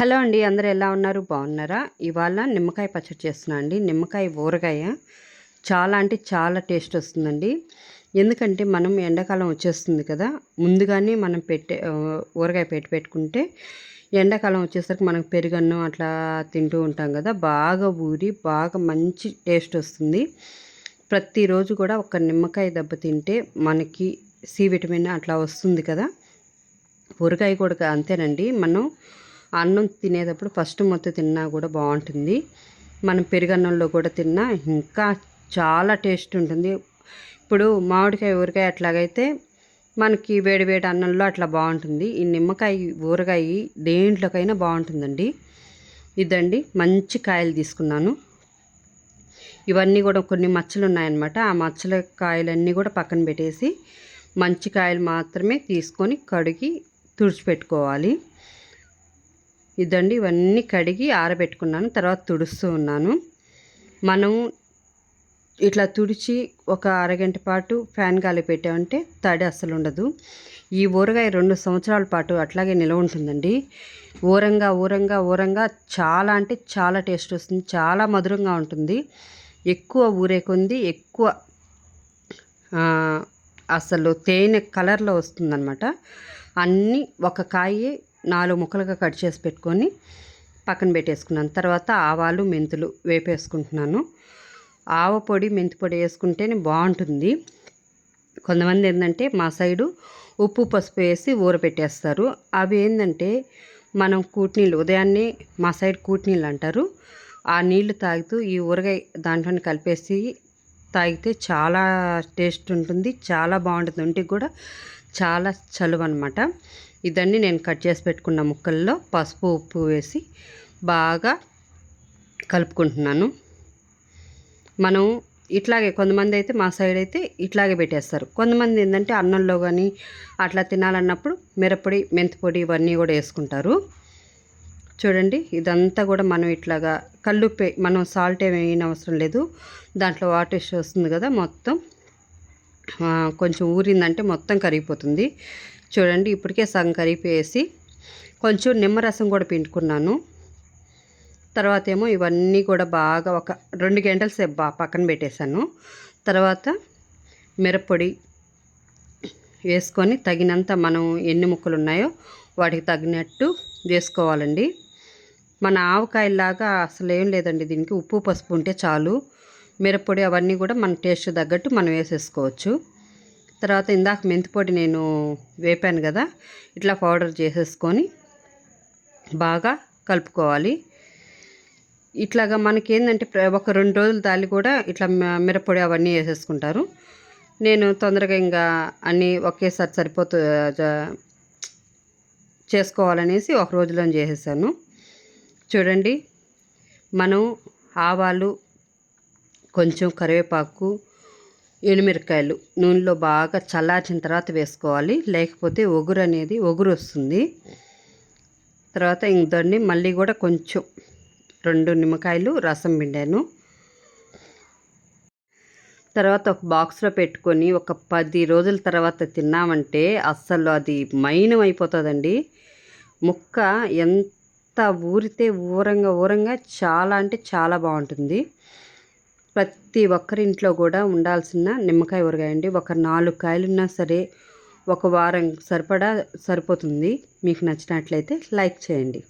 Hello అండి అందరు ఎలా ఉన్నారు? బాగున్నారా? ఇవాళ నిమ్మకాయ పచ్చడి చేస్తున్నా అండి. నిమ్మకాయ ఊరగాయ చాలా అంటే చాలా టేస్ట్ వస్తుందండి. ఎందుకంటే మనం ఎండాకాలం వచ్చేస్తుంది కదా ముందుగానే మనం పెట్టే ఊరగాయ పెట్టి పెట్టుకుంటే ఎండాకాలం వచ్చేసరికి మనం పెరుగన్నం అట్లా తింటూ ఉంటాం కదా బాగా ఊరి బాగా మంచి టేస్ట్ వస్తుంది. ప్రతిరోజు కూడా ఒక నిమ్మకాయ దెబ్బ తింటే మనకి సి విటమిన్ అట్లా వస్తుంది కదా. ఊరగాయ కూడా అంతేనండి. మనం అన్నం తినేటప్పుడు ఫస్ట్ మొత్తం తిన్నా కూడా బాగుంటుంది. మనం పెరుగన్నంలో కూడా తిన్నా ఇంకా చాలా టేస్ట్ ఉంటుంది. ఇప్పుడు మామిడికాయ ఊరికాయ అట్లాగైతే మనకి వేడి వేడి అన్నంలో అట్లా బాగుంటుంది. ఈ నిమ్మకాయ ఊరగాయ దేంట్లోకైనా బాగుంటుందండి. ఇదండి మంచి కాయలు తీసుకున్నాను. ఇవన్నీ కూడా కొన్ని మచ్చలు ఉన్నాయన్నమాట. ఆ మచ్చల కాయలన్నీ కూడా పక్కన పెట్టేసి మంచి కాయలు మాత్రమే తీసుకొని కడిగి తుడిచిపెట్టుకోవాలి. ఇదండి ఇవన్నీ కడిగి ఆరబెట్టుకున్నాను తర్వాత తుడుస్తూ ఉన్నాను. మనం ఇట్లా తుడిచి ఒక అరగంట పాటు ఫ్యాన్ గాలి పెట్టామంటే తడి అస్సలు ఉండదు. ఈ ఊరగాయ రెండు సంవత్సరాల పాటు అట్లాగే నిలవ ఉంటుందండి. ఊరంగా ఊరంగా ఊరంగా చాలా అంటే చాలా టేస్ట్ వస్తుంది చాలా మధురంగా ఉంటుంది. ఎక్కువ ఊరే కొంది ఎక్కువ అసలు తేనె కలర్లో వస్తుందన్నమాట. అన్నీ ఒక కాయ నాలుగు ముక్కలుగా కట్ చేసి పెట్టుకొని పక్కన పెట్టేసుకున్నాను. తర్వాత ఆవాలు మెంతులు వేపేసుకుంటున్నాను. ఆవ పొడి మెంతి పొడి వేసుకుంటేనే బాగుంటుంది. కొంతమంది ఏంటంటే మా సైడు ఉప్పు పసుపు వేసి ఊరపెట్టేస్తారు అవి ఏంటంటే మనం కూటినీళ్ళు ఉదయాన్నే మా సైడ్ కూటినీళ్ళు అంటారు. ఆ నీళ్ళు తాగుతూ ఈ ఊరగాయ దాంట్లో కలిపేసి తాగితే చాలా టేస్ట్ ఉంటుంది చాలా బాగుంటుంది. ఒంటికి కూడా చాలా చలువ అనమాట ఇదన్నీ నేను కట్ చేసి పెట్టుకున్న ముక్కల్లో పసుపు ఉప్పు వేసి బాగా కలుపుకుంటున్నాను. మనం ఇట్లాగే కొంతమంది అయితే మా సైడ్ అయితే ఇట్లాగే పెట్టేస్తారు. కొంతమంది ఏంటంటే అన్నంలో కానీ అట్లా తినాలన్నప్పుడు మిరప్పొడి మెంతిపొడి ఇవన్నీ కూడా వేసుకుంటారు. చూడండి ఇదంతా కూడా మనం ఇట్లాగా కల్లుప్పే మనం సాల్ట్ ఏమి అవసరం లేదు. దాంట్లో వాటర్ వస్తుంది కదా మొత్తం. కొంచెం ఊరిందంటే మొత్తం కరిగిపోతుంది. చూడండి ఇప్పటికే సగం కరిగిపోయేసి కొంచెం నిమ్మరసం కూడా పిండుకున్నాను. తర్వాత ఏమో ఇవన్నీ కూడా బాగా ఒక రెండు గంటల సేపు బాగా పక్కన పెట్టేశాను. తర్వాత మిరప్పొడి వేసుకొని తగినంత మనం ఎన్ని ముక్కలు ఉన్నాయో వాటికి తగినట్టు వేసుకోవాలండి. మన ఆవకాయలాగా అసలు ఏం లేదండి దీనికి ఉప్పు పసుపు ఉంటే చాలు. మిరప్పొడి అవన్నీ కూడా మన టేస్ట్ తగ్గట్టు మనం వేసేసుకోవచ్చు. తర్వాత ఇందాక మెంతిపొడి నేను వేపాను కదా ఇట్లా పౌడర్ చేసేసుకొని బాగా కలుపుకోవాలి. ఇట్లాగా మనకి ఏంటంటే ఒక రెండు రోజులు తాలి కూడా ఇట్లా మిరప్పొడి అవన్నీ వేసేసుకుంటారు. నేను తొందరగా ఇంకా అన్నీ ఒకేసారి సరిపోతూ చేసుకోవాలనేసి ఒక రోజులో చేసేసాను. చూడండి మనం ఆవాలు కొంచెం కరివేపాకు ఎండుమిరకాయలు నూనెలో బాగా చల్లార్చిన తర్వాత వేసుకోవాలి. లేకపోతే ఒగురు అనేది ఒగురు వస్తుంది. తర్వాత ఇంకొన్ని మళ్ళీ కూడా కొంచెం రెండు నిమ్మకాయలు రసం పిండాను. తర్వాత ఒక బాక్స్లో పెట్టుకొని ఒక పది రోజుల తర్వాత తిన్నామంటే అస్సలు అది మైనం అయిపోతుందండి. ముక్క ఎంత ఊరితే ఊరంగా ఊరంగా చాలా అంటే చాలా బాగుంటుంది. ప్రతి ఒక్కరింట్లో కూడా ఉండాల్సిన నిమ్మకాయ ఊరగాయ అండి ఒక నాలుగు కాయలున్నా సరే ఒక వారం సరిపడా సరిపోతుంది. మీకు నచ్చినట్లయితే లైక్ చేయండి.